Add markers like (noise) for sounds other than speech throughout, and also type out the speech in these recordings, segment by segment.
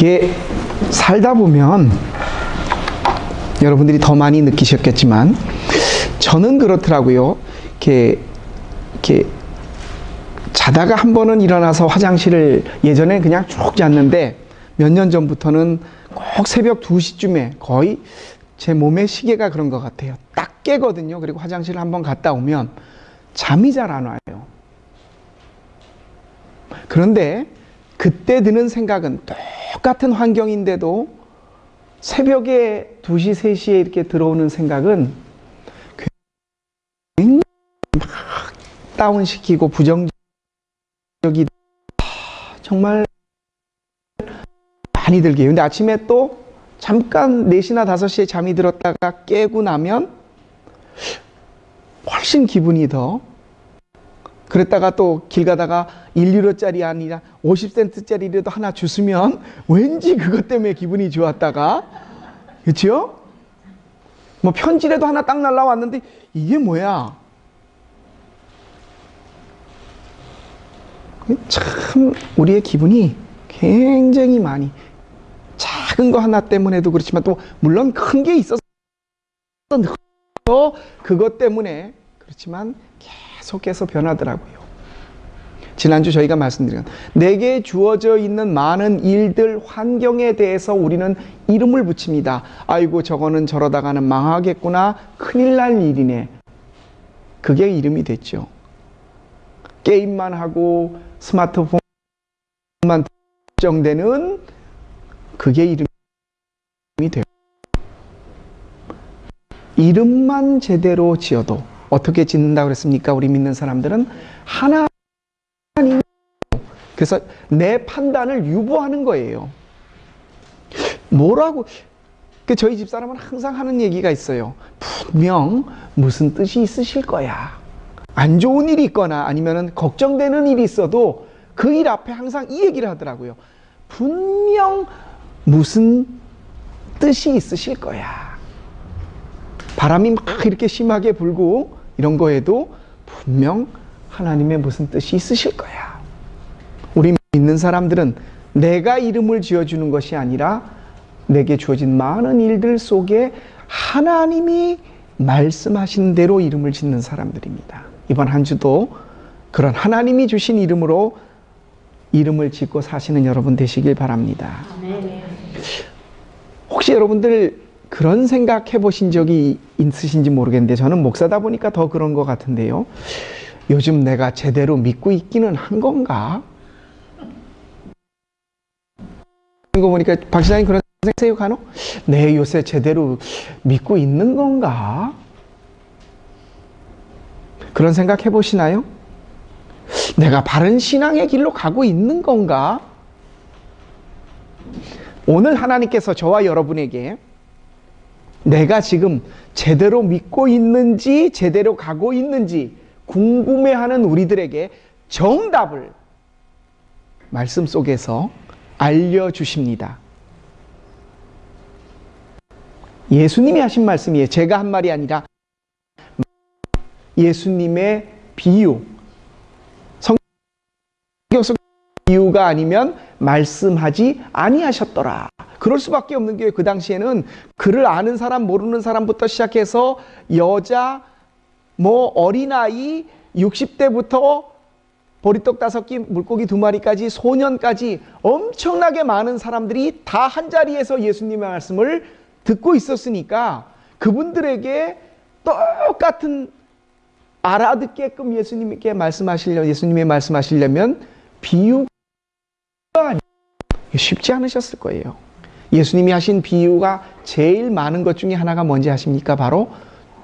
이게 살다 보면 여러분들이 더 많이 느끼셨겠지만 저는 그렇더라고요. 이렇게 이렇게 자다가 한 번은 일어나서 화장실을 예전에 그냥 쭉 잤는데 몇 년 전부터는 꼭 새벽 2시쯤에 거의 제 몸의 시계가 그런 것 같아요. 딱 깨거든요. 그리고 화장실을 한번 갔다 오면 잠이 잘 안 와요. 그런데 그때 드는 생각은 똑같은 환경인데도 새벽에 2시, 3시에 이렇게 들어오는 생각은 굉장히 막 다운시키고 부정적이 정말 많이 들게. 근데 아침에 또 잠깐 4시나 5시에 잠이 들었다가 깨고 나면 훨씬 기분이 더 그랬다가 또 길 가다가 1유로짜리 아니라 50센트짜리라도 하나 주스면 왠지 그것 때문에 기분이 좋았다가 그렇죠? 뭐 편지라도 하나 딱 날라왔는데 이게 뭐야? 참 우리의 기분이 굉장히 많이 작은 거 하나 때문에도 그렇지만 또 물론 큰 게 있어서 그것 때문에 그렇지만 계속해서 변하더라고요. 지난주 저희가 말씀드린 내게 주어져 있는 많은 일들, 환경에 대해서 우리는 이름을 붙입니다. 아이고 저거는 저러다가는 망하겠구나. 큰일 날 일이네. 그게 이름이 됐죠. 게임만 하고 스마트폰만 걱정되는 그게 이름이 돼요. 이름만 제대로 지어도 어떻게 짓는다 그랬습니까? 우리 믿는 사람들은 하나님 그래서 내 판단을 유보하는 거예요. 뭐라고 그 저희 집사람은 항상 하는 얘기가 있어요. 분명 무슨 뜻이 있으실 거야. 안 좋은 일이 있거나 아니면은 걱정되는 일이 있어도 그 일 앞에 항상 이 얘기를 하더라고요. 분명 무슨 뜻이 있으실 거야. 바람이 막 이렇게 심하게 불고 이런 거에도 분명 하나님의 무슨 뜻이 있으실 거야. 우리 믿는 사람들은 내가 이름을 지어주는 것이 아니라 내게 주어진 많은 일들 속에 하나님이 말씀하신 대로 이름을 짓는 사람들입니다. 이번 한 주도 그런 하나님이 주신 이름으로 이름을 짓고 사시는 여러분 되시길 바랍니다. 혹시 여러분들 그런 생각 해 보신 적이 있으신지 모르겠는데 저는 목사다 보니까 더 그런 것 같은데요. 요즘 내가 제대로 믿고 있기는 한 건가? 이거 보니까 박 시장님 그런 생각해요, 간호? 내 요새 제대로 믿고 있는 건가? 그런 생각 해보시나요? 내가 바른 신앙의 길로 가고 있는 건가? 오늘 하나님께서 저와 여러분에게 내가 지금 제대로 믿고 있는지 제대로 가고 있는지 궁금해하는 우리들에게 정답을 말씀 속에서 알려주십니다. 예수님이 하신 말씀이에요. 제가 한 말이 아니라 예수님의 비유. 성경 속 비유가 아니면 말씀하지 아니하셨더라. 그럴 수밖에 없는 게 그 당시에는 그를 아는 사람 모르는 사람부터 시작해서 여자 뭐 어린아이 60대부터 보리떡 다섯 끼 물고기 두 마리까지 소년까지 엄청나게 많은 사람들이 다 한 자리에서 예수님의 말씀을 듣고 있었으니까 그분들에게 똑같은 알아듣게끔 예수님께 말씀하시려 예수님의 말씀하시려면 비유가 쉽지 않으셨을 거예요. 예수님이 하신 비유가 제일 많은 것 중에 하나가 뭔지 아십니까? 바로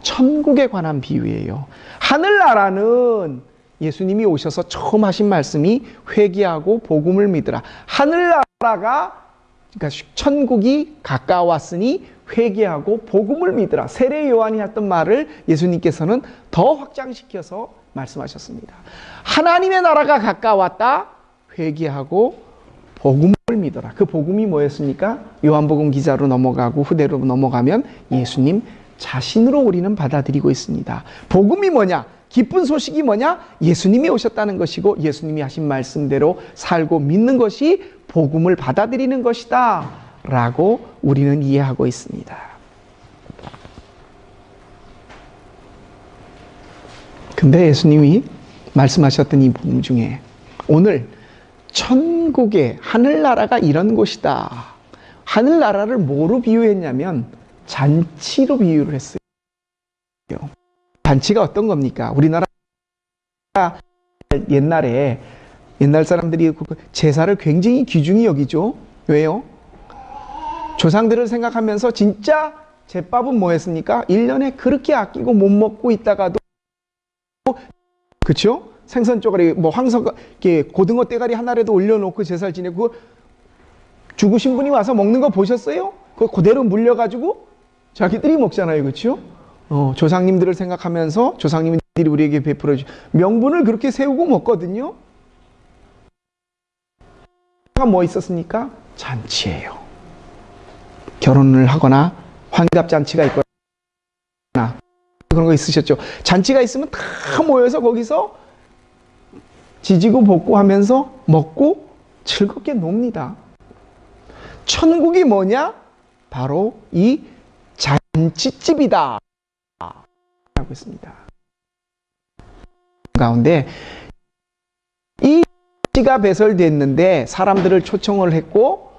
천국에 관한 비유예요. 하늘나라는 예수님이 오셔서 처음 하신 말씀이 회개하고 복음을 믿으라. 하늘나라가 그러니까 천국이 가까웠으니 회개하고 복음을 믿으라. 세례 요한이 했던 말을 예수님께서는 더 확장시켜서 말씀하셨습니다. 하나님의 나라가 가까웠다. 회개하고 복음을 믿어라. 그 복음이 뭐였습니까? 요한복음 기자로 넘어가고 후대로 넘어가면 예수님 자신으로 우리는 받아들이고 있습니다. 복음이 뭐냐? 기쁜 소식이 뭐냐? 예수님이 오셨다는 것이고 예수님이 하신 말씀대로 살고 믿는 것이 복음을 받아들이는 것이다. 라고 우리는 이해하고 있습니다. 근데 예수님이 말씀하셨던 이 복음 중에 오늘 천국의 하늘나라가 이런 곳이다. 하늘나라를 뭐로 비유했냐면 잔치로 비유를 했어요. 잔치가 어떤 겁니까? 우리나라 옛날에 옛날 사람들이 그 제사를 굉장히 귀중히 여기죠. 왜요? 조상들을 생각하면서 진짜 제밥은 뭐 했습니까? 1년에 그렇게 아끼고 못 먹고 있다가도 그쵸? 생선 쪼가리, 뭐 황석, 고등어 대가리 하나라도 올려놓고 제사를 지내고 죽으신 분이 와서 먹는 거 보셨어요? 그거 그대로 물려가지고 자기들이 먹잖아요. 그쵸? 어, 조상님들을 생각하면서 조상님들이 우리에게 베풀어 주 명분을 그렇게 세우고 먹거든요. 뭐 있었습니까? 잔치예요. 결혼을 하거나 환갑 잔치가 있거나 그런 거 있으셨죠. 잔치가 있으면 다 모여서 거기서 지지고 볶고 하면서 먹고 즐겁게 놉니다. 천국이 뭐냐? 바로 이 잔치집이다. 하고 있습니다. 가운데 이 씨가 배설됐는데 사람들을 초청을 했고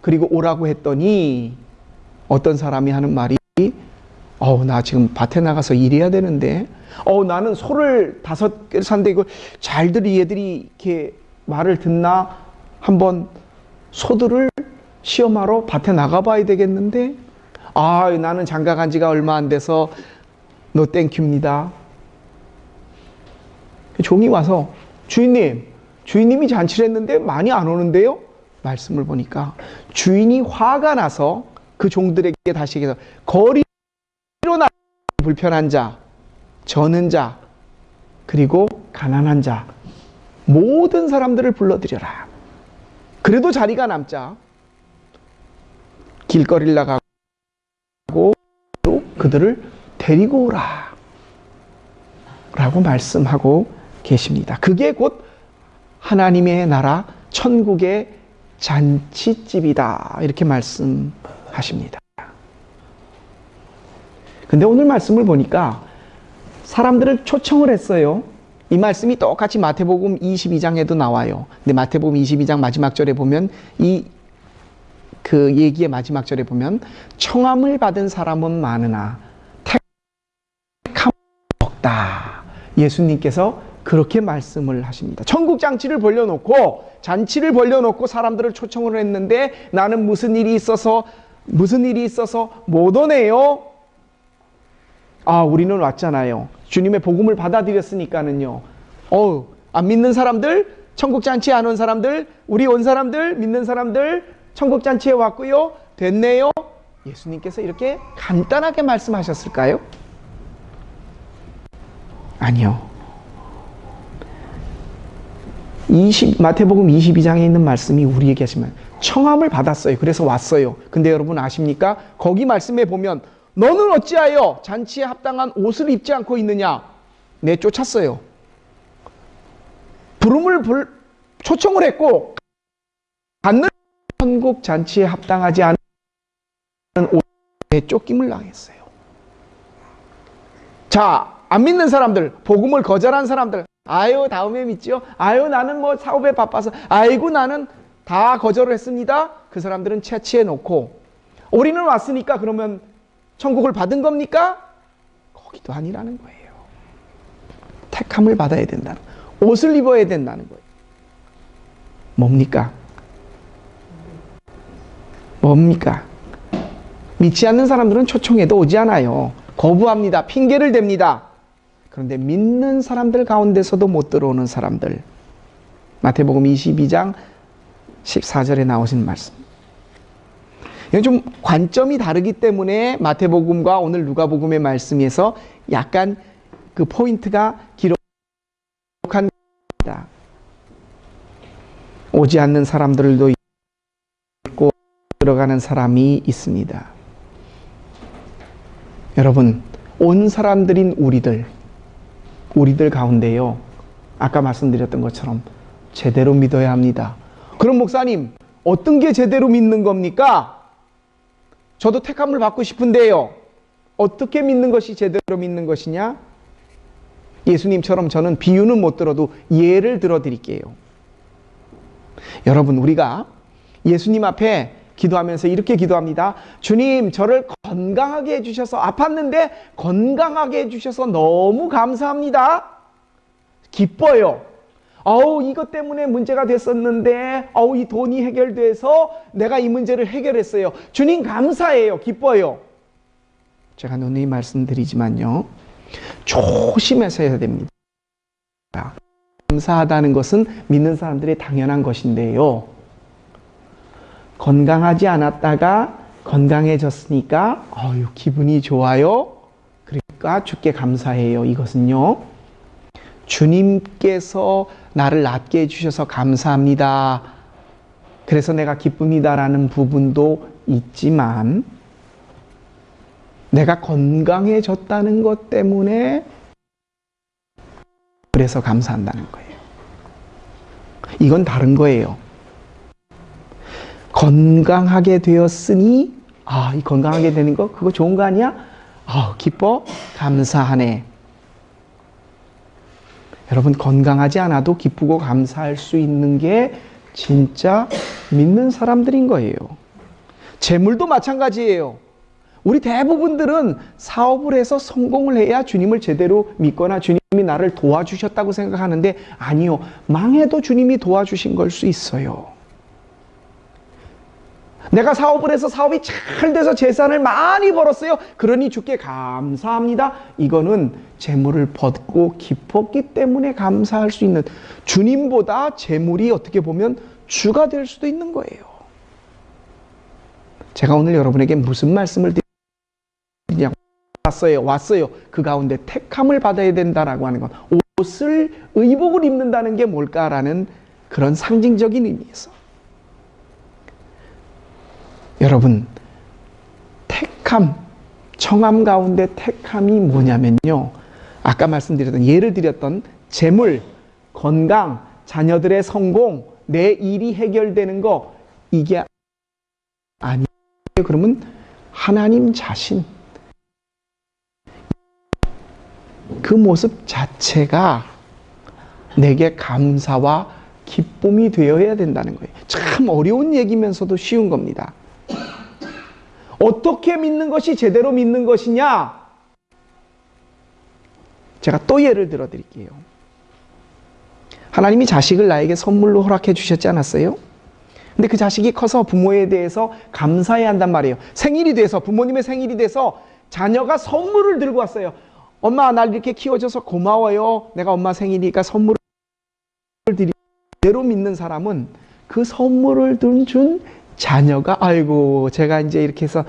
그리고 오라고 했더니 어떤 사람이 하는 말이 어우 나 지금 밭에 나가서 일해야 되는데 어 나는 소를 다섯 개를 샀는데 이거 잘들 얘들이 이렇게 말을 듣나 한번 소들을 시험하러 밭에 나가봐야 되겠는데 아 나는 장가 간 지가 얼마 안 돼서 노 땡큐입니다. 종이 와서 주인님 주인님이 잔치를 했는데 많이 안 오는데요? 말씀을 보니까 주인이 화가 나서 그 종들에게 다시 얘기해서 거리로 나 불편한 자, 저는 자, 그리고 가난한 자 모든 사람들을 불러들여라. 그래도 자리가 남자 길거리를 나가고 그들을 데리고 오라. 라고 말씀하고 계십니다. 그게 곧 하나님의 나라 천국의 잔치집이다. 이렇게 말씀하십니다. 근데 오늘 말씀을 보니까 사람들을 초청을 했어요. 이 말씀이 똑같이 마태복음 22장에도 나와요. 근데 마태복음 22장 마지막 절에 보면 이 그 얘기의 마지막 절에 보면 청함을 받은 사람은 많으나 택함 없다. 예수님께서 그렇게 말씀을 하십니다. 천국 잔치를 벌려놓고 잔치를 벌려놓고 사람들을 초청을 했는데 나는 무슨 일이 있어서 무슨 일이 있어서 못 오네요. 아, 우리는 왔잖아요. 주님의 복음을 받아들였으니까는요. 어우, 안 믿는 사람들, 천국 잔치에 안 온 사람들, 우리 온 사람들, 믿는 사람들, 천국 잔치에 왔고요. 됐네요. 예수님께서 이렇게 간단하게 말씀하셨을까요? 아니요. 20, 마태복음 22장에 있는 말씀이 우리에게 하시면 청함을 받았어요. 그래서 왔어요. 근데 여러분 아십니까? 거기 말씀에 보면 너는 어찌하여 잔치에 합당한 옷을 입지 않고 있느냐? 내쫓았어요. 부름을 불, 초청을 했고 받는 천국 잔치에 합당하지 않은 옷에 쫓김을 당했어요. 자, 안 믿는 사람들, 복음을 거절한 사람들, 아유, 다음에 믿지요? 아유, 나는 뭐 사업에 바빠서, 아이고, 나는 다 거절을 했습니다. 그 사람들은 채취해 놓고, 우리는 왔으니까 그러면 천국을 받은 겁니까? 거기도 아니라는 거예요. 택함을 받아야 된다는 옷을 입어야 된다는 거예요. 뭡니까? 뭡니까? 믿지 않는 사람들은 초청해도 오지 않아요. 거부합니다. 핑계를 댑니다. 그런데 믿는 사람들 가운데서도 못 들어오는 사람들. 마태복음 22장 14절에 나오신 말씀. 좀 관점이 다르기 때문에 마태복음과 오늘 누가복음의 말씀에서 약간 그 포인트가 기록한 겁니다. 오지 않는 사람들도 있고 들어가는 사람이 있습니다. 여러분, 온 사람들인 우리들 우리들 가운데요. 아까 말씀드렸던 것처럼 제대로 믿어야 합니다. 그럼 목사님, 어떤 게 제대로 믿는 겁니까? 저도 택함을 받고 싶은데요. 어떻게 믿는 것이 제대로 믿는 것이냐? 예수님처럼 저는 비유는 못 들어도 예를 들어 드릴게요. 여러분, 우리가 예수님 앞에 기도하면서 이렇게 기도합니다. 주님, 저를 건강하게 해주셔서 아팠는데 건강하게 해주셔서 너무 감사합니다. 기뻐요. 아우, 이것 때문에 문제가 됐었는데, 아우, 이 돈이 해결돼서 내가 이 문제를 해결했어요. 주님, 감사해요. 기뻐요. 제가 누누이 말씀드리지만요. 조심해서 해야 됩니다. 감사하다는 것은 믿는 사람들의 당연한 것인데요. 건강하지 않았다가 건강해졌으니까 어유 기분이 좋아요. 그러니까 주께 감사해요. 이것은요. 주님께서 나를 낫게 해주셔서 감사합니다. 그래서 내가 기쁩니다라는 부분도 있지만 내가 건강해졌다는 것 때문에 그래서 감사한다는 거예요. 이건 다른 거예요. 건강하게 되었으니 아, 이 건강하게 되는 거 그거 좋은 거 아니야? 아, 기뻐? 감사하네. 여러분 건강하지 않아도 기쁘고 감사할 수 있는 게 진짜 믿는 사람들인 거예요. 재물도 마찬가지예요. 우리 대부분들은 사업을 해서 성공을 해야 주님을 제대로 믿거나 주님이 나를 도와주셨다고 생각하는데 아니요. 망해도 주님이 도와주신 걸 수 있어요. 내가 사업을 해서 사업이 잘 돼서 재산을 많이 벌었어요. 그러니 주께 감사합니다. 이거는 재물을 벗고 기뻤기 때문에 감사할 수 있는 주님보다 재물이 어떻게 보면 주가 될 수도 있는 거예요. 제가 오늘 여러분에게 무슨 말씀을 드리냐고 왔어요. 왔어요. 그 가운데 택함을 받아야 된다라고 하는 건 옷을 의복을 입는다는 게 뭘까라는 그런 상징적인 의미에서 여러분, 택함, 청함 가운데 택함이 뭐냐면요. 아까 말씀드렸던, 예를 드렸던 재물, 건강, 자녀들의 성공, 내 일이 해결되는 거, 이게 아니에요. 그러면 하나님 자신, 그 모습 자체가 내게 감사와 기쁨이 되어야 된다는 거예요. 참 어려운 얘기면서도 쉬운 겁니다. 어떻게 믿는 것이 제대로 믿는 것이냐? 제가 또 예를 들어 드릴게요. 하나님이 자식을 나에게 선물로 허락해 주셨지 않았어요? 근데 그 자식이 커서 부모에 대해서 감사해야 한단 말이에요. 생일이 돼서, 부모님의 생일이 돼서 자녀가 선물을 들고 왔어요. 엄마, 날 이렇게 키워줘서 고마워요. 내가 엄마 생일이니까 선물을 드리 대로 믿는 사람은 그 선물을 준 자녀가 아이고 제가 이제 이렇게 해서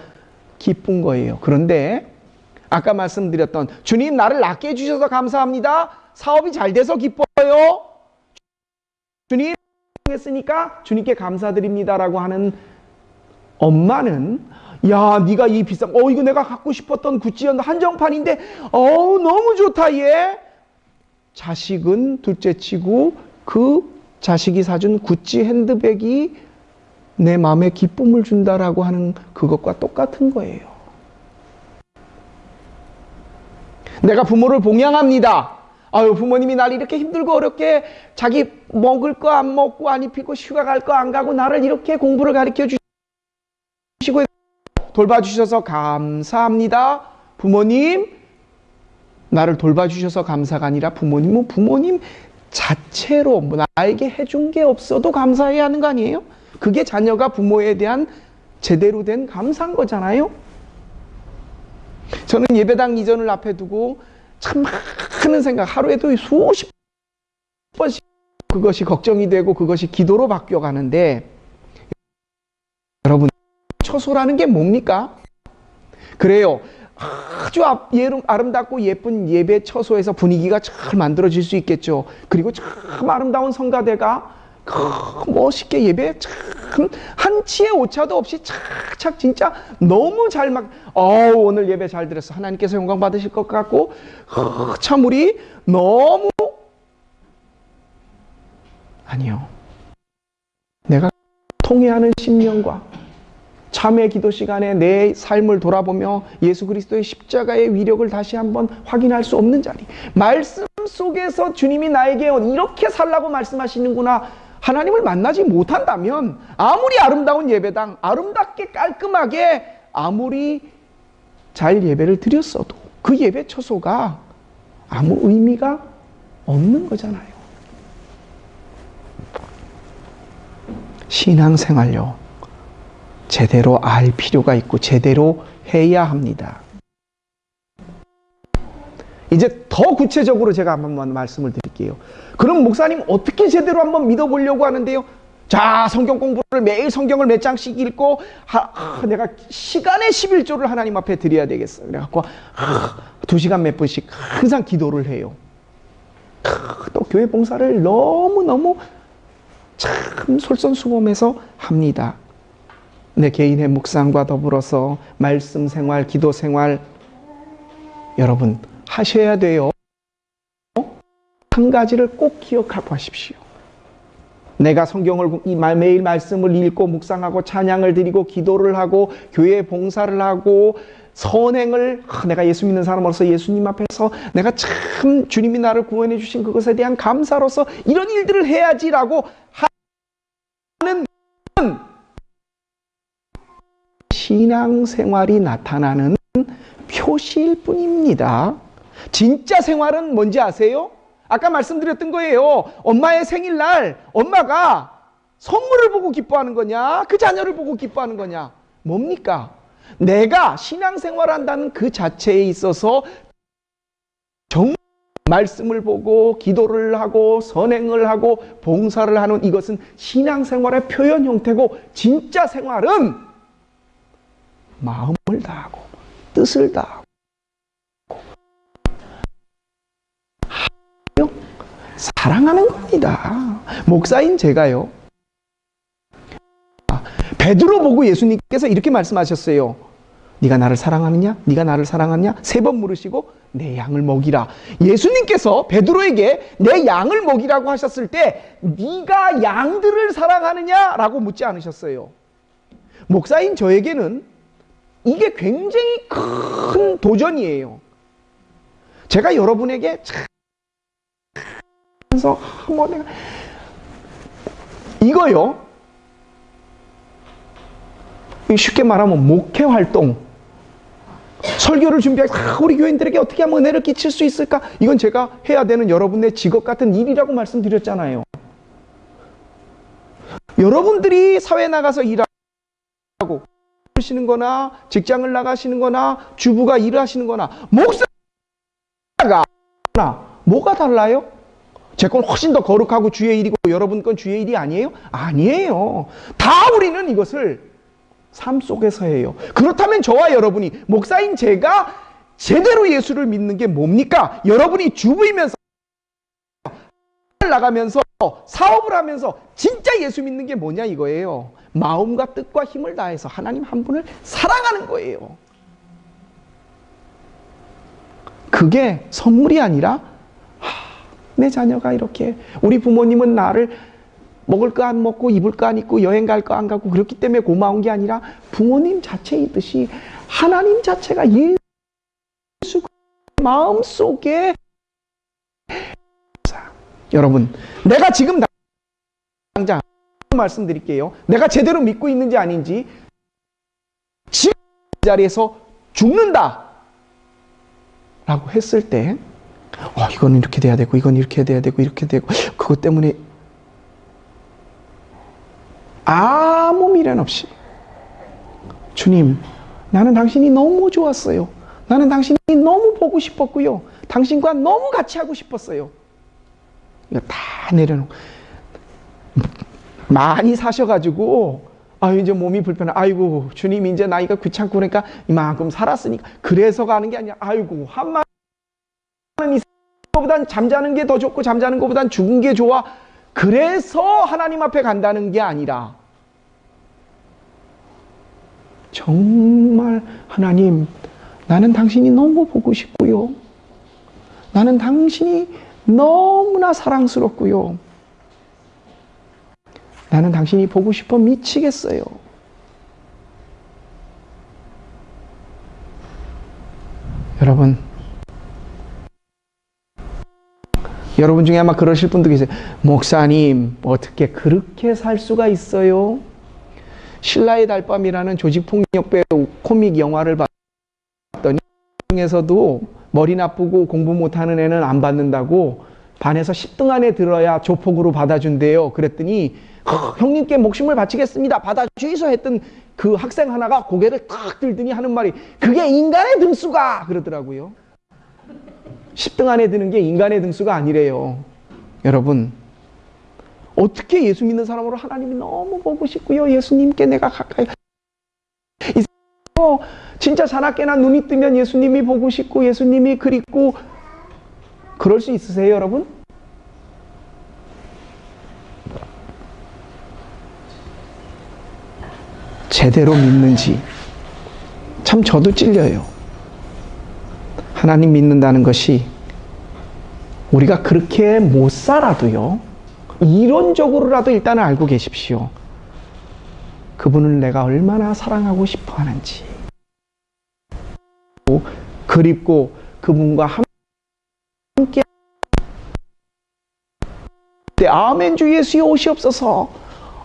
기쁜 거예요. 그런데 아까 말씀드렸던 주님 나를 낫게 해주셔서 감사합니다. 사업이 잘 돼서 기뻐요. 주님 했으니까 주님께 감사드립니다라고 하는 엄마는 야 네가 이 비싼 어 이거 내가 갖고 싶었던 구찌였는데 한정판인데 어우 너무 좋다 얘 자식은 둘째치고 그 자식이 사준 구찌 핸드백이 내 마음에 기쁨을 준다라고 하는 그것과 똑같은 거예요. 내가 부모를 봉양합니다. 아유, 부모님이 날 이렇게 힘들고 어렵게 자기 먹을 거 안 먹고 안 입히고 휴가 갈 거 안 가고 나를 이렇게 공부를 가르쳐 주시고 돌봐주셔서 감사합니다. 부모님, 나를 돌봐주셔서 감사가 아니라 부모님은 부모님 자체로 뭐 나에게 해준 게 없어도 감사해야 하는 거 아니에요? 그게 자녀가 부모에 대한 제대로 된 감사인 거잖아요. 저는 예배당 이전을 앞에 두고 참 많은 생각, 하루에도 수십 번씩 그것이 걱정이 되고 그것이 기도로 바뀌어 가는데 여러분, 처소라는 게 뭡니까? 그래요. 아주 아름답고 예쁜 예배 처소에서 분위기가 잘 만들어질 수 있겠죠. 그리고 참 아름다운 성가대가 멋있게 예배 참 한치의 오차도 없이 착착 진짜 너무 잘 막, 어 오늘 예배 잘 드렸어. 하나님께서 영광 받으실 것 같고, 참 우리 너무, 아니요. 내가 통회하는 심령과 참회 기도 시간에 내 삶을 돌아보며 예수 그리스도의 십자가의 위력을 다시 한번 확인할 수 없는 자리. 말씀 속에서 주님이 나에게 이렇게 살라고 말씀하시는구나. 하나님을 만나지 못한다면 아무리 아름다운 예배당, 아름답게 깔끔하게 아무리 잘 예배를 드렸어도 그 예배 처소가 아무 의미가 없는 거잖아요. 신앙생활요. 제대로 알 필요가 있고 제대로 해야 합니다. 이제 더 구체적으로 제가 한번 말씀을 드릴게요. 그럼 목사님 어떻게 제대로 한번 믿어보려고 하는데요? 자, 성경 공부를 매일 성경을 몇 장씩 읽고, 하, 하, 내가 시간의 11조를 하나님 앞에 드려야 되겠어. 그래갖고, 하, 두 시간 몇 분씩 항상 기도를 해요. 또 교회 봉사를 너무너무 참 솔선수범해서 합니다. 내 개인의 묵상과 더불어서 말씀 생활, 기도 생활, 여러분, 하셔야 돼요. 한 가지를 꼭 기억하고 하십시오. 내가 성경을 매일 말씀을 읽고 묵상하고 찬양을 드리고 기도를 하고 교회 봉사를 하고 선행을 내가 예수 믿는 사람으로서 예수님 앞에서 내가 참 주님이 나를 구원해 주신 그것에 대한 감사로서 이런 일들을 해야지라고 하는 신앙생활이 나타나는 표시일 뿐입니다. 진짜 생활은 뭔지 아세요? 아까 말씀드렸던 거예요. 엄마의 생일날 엄마가 선물을 보고 기뻐하는 거냐? 그 자녀를 보고 기뻐하는 거냐? 뭡니까? 내가 신앙생활 한다는 그 자체에 있어서 정 말씀을 보고 기도를 하고 선행을 하고 봉사를 하는 이것은 신앙생활의 표현 형태고 진짜 생활은 마음을 다하고 뜻을 다하고 사랑하는 겁니다. 목사인 제가요. 베드로 보고 예수님께서 이렇게 말씀하셨어요. 네가 나를 사랑하느냐? 네가 나를 사랑하느냐? 세 번 물으시고 내 양을 먹이라. 예수님께서 베드로에게 내 양을 먹이라고 하셨을 때 네가 양들을 사랑하느냐라고 묻지 않으셨어요. 목사인 저에게는 이게 굉장히 큰 도전이에요. 제가 여러분에게 그래서 한번 내가 이거요. 쉽게 말하면 목회 활동. 설교를 준비하고 아, 우리 교인들에게 어떻게 하면 은혜를 끼칠 수 있을까? 이건 제가 해야 되는 여러분의 직업 같은 일이라고 말씀드렸잖아요. 여러분들이 사회 나가서 일하고 하시는 거나 직장을 나가시는 거나 주부가 일을 하시는 거나 목사가 뭐가 달라요? 제 건 훨씬 더 거룩하고 주의 일이고 여러분 건 주의 일이 아니에요? 아니에요. 다 우리는 이것을 삶 속에서 해요. 그렇다면 저와 여러분이 목사인 제가 제대로 예수를 믿는 게 뭡니까? 여러분이 주부이면서 (laughs) 나가면서 사업을 하면서 진짜 예수 믿는 게 뭐냐 이거예요. 마음과 뜻과 힘을 다해서 하나님 한 분을 사랑하는 거예요. 그게 선물이 아니라 내 자녀가 이렇게 우리 부모님은 나를 먹을 거 안 먹고 입을 거 안 입고 여행 갈 거 안 가고 그렇기 때문에 고마운 게 아니라 부모님 자체이듯이 하나님 자체가 예수 마음 속에 여러분 내가 지금 당장 말씀드릴게요. 내가 제대로 믿고 있는지 아닌지 지금 자리에서 죽는다 라고 했을 때 어, 이건 이렇게 돼야 되고, 이건 이렇게 돼야 되고, 이렇게 되고, 그것 때문에 아무 미련 없이 주님, 나는 당신이 너무 좋았어요. 나는 당신이 너무 보고 싶었고요. 당신과 너무 같이 하고 싶었어요. 이거 다 내려놓고 많이 사셔가지고 아 이제 몸이 불편해. 아이고 주님 이제 나이가 귀찮고 그러니까 이만큼 살았으니까 그래서 가는 게 아니야. 아이고 한마디 것 보단 잠자는 게 더 좋고 잠자는 것보단 죽은 게 좋아. 그래서 하나님 앞에 간다는 게 아니라 정말 하나님, 나는 당신이 너무 보고 싶고요. 나는 당신이 너무나 사랑스럽고요. 나는 당신이 보고 싶어 미치겠어요. 여러분, 여러분 중에 아마 그러실 분도 계세요. 목사님, 어떻게 그렇게 살 수가 있어요? 신라의 달밤이라는 조직폭력 배우 코믹 영화를 봤더니 중에서도 머리 나쁘고 공부 못하는 애는 안 받는다고 반에서 10등 안에 들어야 조폭으로 받아준대요. 그랬더니 "허, 형님께 목숨을 바치겠습니다. 받아주이소 했던 그 학생 하나가 고개를 탁 들더니 하는 말이 그게 인간의 등수가 그러더라고요. 10등 안에 드는 게 인간의 등수가 아니래요. 여러분, 어떻게 예수 믿는 사람으로 하나님이 너무 보고 싶고요. 예수님께 내가 가까이. 진짜 자나깨나 눈이 뜨면 예수님이 보고 싶고 예수님이 그립고 그럴 수 있으세요, 여러분? 제대로 믿는지 참 저도 찔려요. 하나님 믿는다는 것이 우리가 그렇게 못 살아도요. 이론적으로라도 일단은 알고 계십시오. 그분을 내가 얼마나 사랑하고 싶어 하는지. 그립고 그분과 함께 네, 아멘 주 예수의 옷이 없어서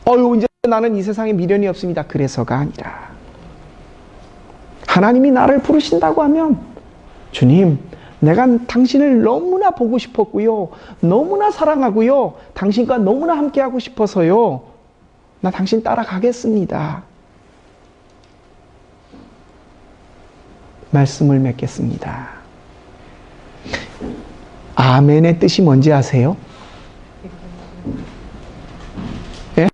어유 이제 나는 이 세상에 미련이 없습니다. 그래서가 아니라 하나님이 나를 부르신다고 하면 주님 내가 당신을 너무나 보고 싶었고요. 너무나 사랑하고요. 당신과 너무나 함께하고 싶어서요. 나 당신 따라가겠습니다. 말씀을 맺겠습니다. 아멘의 뜻이 뭔지 아세요? 예?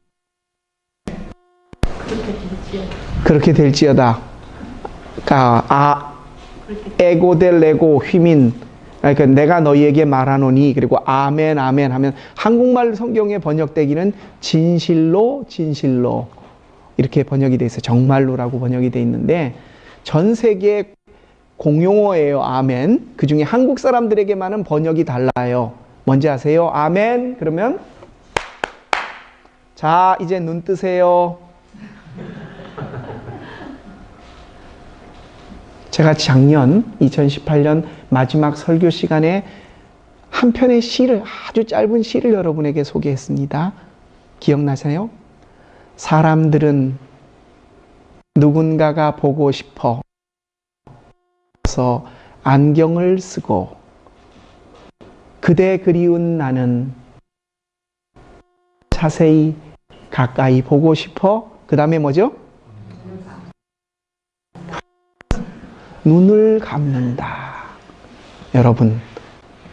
그렇게 될지어다. 그러니까 아 에고델 레고 휘민 그러니까 내가 너희에게 말하노니 그리고 아멘 아멘 하면 한국말 성경에 번역되기는 진실로 진실로 이렇게 번역이 돼 있어요. 정말로라고 번역이 돼 있는데 전 세계 공용어예요. 아멘. 그 중에 한국 사람들에게만은 번역이 달라요. 뭔지 아세요? 아멘. 그러면 자, 이제 눈 뜨세요. 제가 작년 2018년 마지막 설교 시간에 한 편의 시를 아주 짧은 시를 여러분에게 소개했습니다. 기억나세요? 사람들은 누군가가 보고 싶어 서 안경을 쓰고 그대 그리운 나는 자세히 가까이 보고 싶어 그 다음에 뭐죠? 눈을 감는다. 여러분,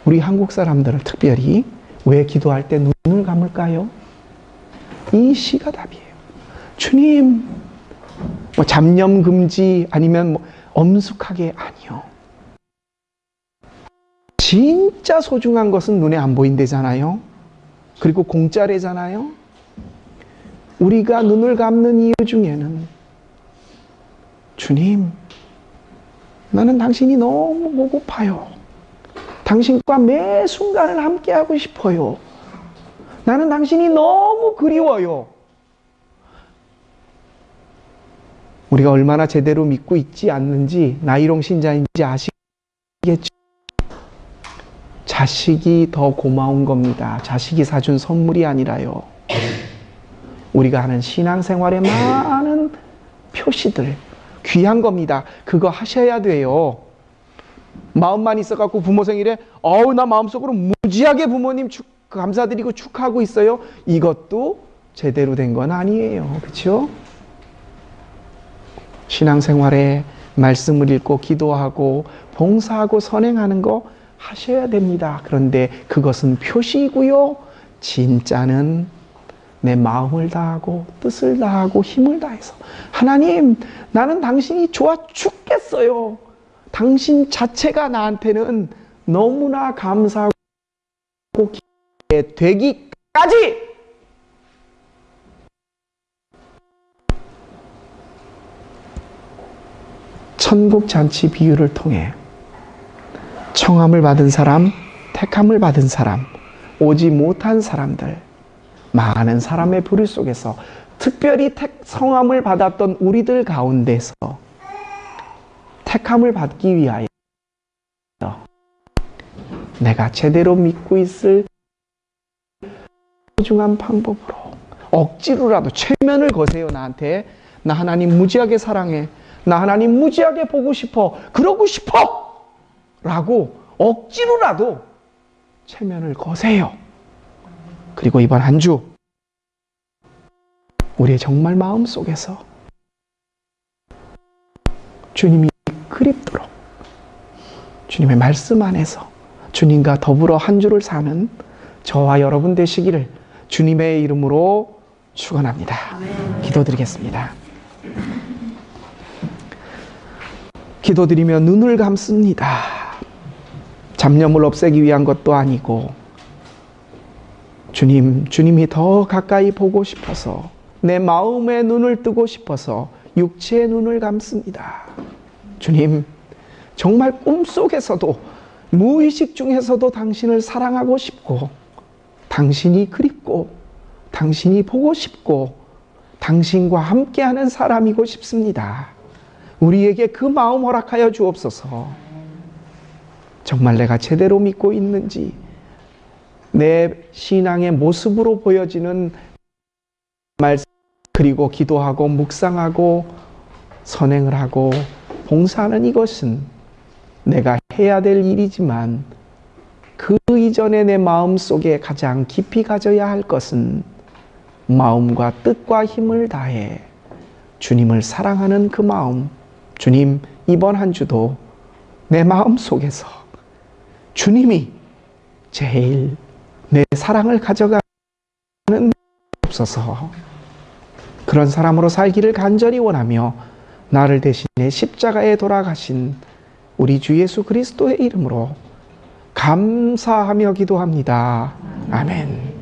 우리 한국 사람들은 특별히 왜 기도할 때 눈을 감을까요? 이 시가 답이에요. 주님, 뭐 잡념 금지 아니면 뭐 엄숙하게 아니요. 진짜 소중한 것은 눈에 안 보인대잖아요. 그리고 공짜래잖아요. 우리가 눈을 감는 이유 중에는 주님, 나는 당신이 너무 보고파요. 당신과 매 순간을 함께하고 싶어요. 나는 당신이 너무 그리워요. 우리가 얼마나 제대로 믿고 있지 않는지 나이롱 신자인지 아시겠죠? 자식이 더 고마운 겁니다. 자식이 사준 선물이 아니라요. 우리가 하는 신앙생활의 많은 표시들 귀한 겁니다. 그거 하셔야 돼요. 마음만 있어갖고 부모 생일에 어우 나 마음속으로 무지하게 부모님 축, 감사드리고 축하하고 있어요. 이것도 제대로 된 건 아니에요. 그렇죠? 신앙생활에 말씀을 읽고 기도하고 봉사하고 선행하는 거 하셔야 됩니다. 그런데 그것은 표시이고요. 진짜는 내 마음을 다하고 뜻을 다하고 힘을 다해서 하나님 나는 당신이 좋아 죽겠어요. 당신 자체가 나한테는 너무나 감사하고 되기까지 천국 잔치 비유를 통해 청함을 받은 사람, 택함을 받은 사람, 오지 못한 사람들, 많은 사람의 부류 속에서 특별히 택, 성함을 받았던 우리들 가운데서 택함을 받기 위하여 내가 제대로 믿고 있을 소중한 방법으로 억지로라도 최면을 거세요 나한테. 나 하나님 무지하게 사랑해. 나 하나님 무지하게 보고 싶어. 그러고 싶어! 라고 억지로라도 최면을 거세요 그리고 이번 한 주 우리의 정말 마음 속에서 주님이 그립도록 주님의 말씀 안에서 주님과 더불어 한 주를 사는 저와 여러분 되시기를 주님의 이름으로 축원합니다. 기도드리겠습니다. 기도드리며 눈을 감습니다. 잡념을 없애기 위한 것도 아니고 주님, 주님이 더 가까이 보고 싶어서 내 마음의 눈을 뜨고 싶어서 육체의 눈을 감습니다. 주님, 정말 꿈속에서도 무의식 중에서도 당신을 사랑하고 싶고 당신이 그립고 당신이 보고 싶고 당신과 함께하는 사람이고 싶습니다. 우리에게 그 마음 허락하여 주옵소서. 정말 내가 제대로 믿고 있는지 내 신앙의 모습으로 보여지는 말씀 그리고 기도하고 묵상하고 선행을 하고 봉사하는 이것은 내가 해야 될 일이지만 그 이전에 내 마음 속에 가장 깊이 가져야 할 것은 마음과 뜻과 힘을 다해 주님을 사랑하는 그 마음. 주님, 이번 한 주도 내 마음 속에서 주님이 제일 내 사랑을 가져가는 없어서 그런 사람으로 살기를 간절히 원하며 나를 대신해 십자가에 돌아가신 우리 주 예수 그리스도의 이름으로 감사하며 기도합니다. 아멘.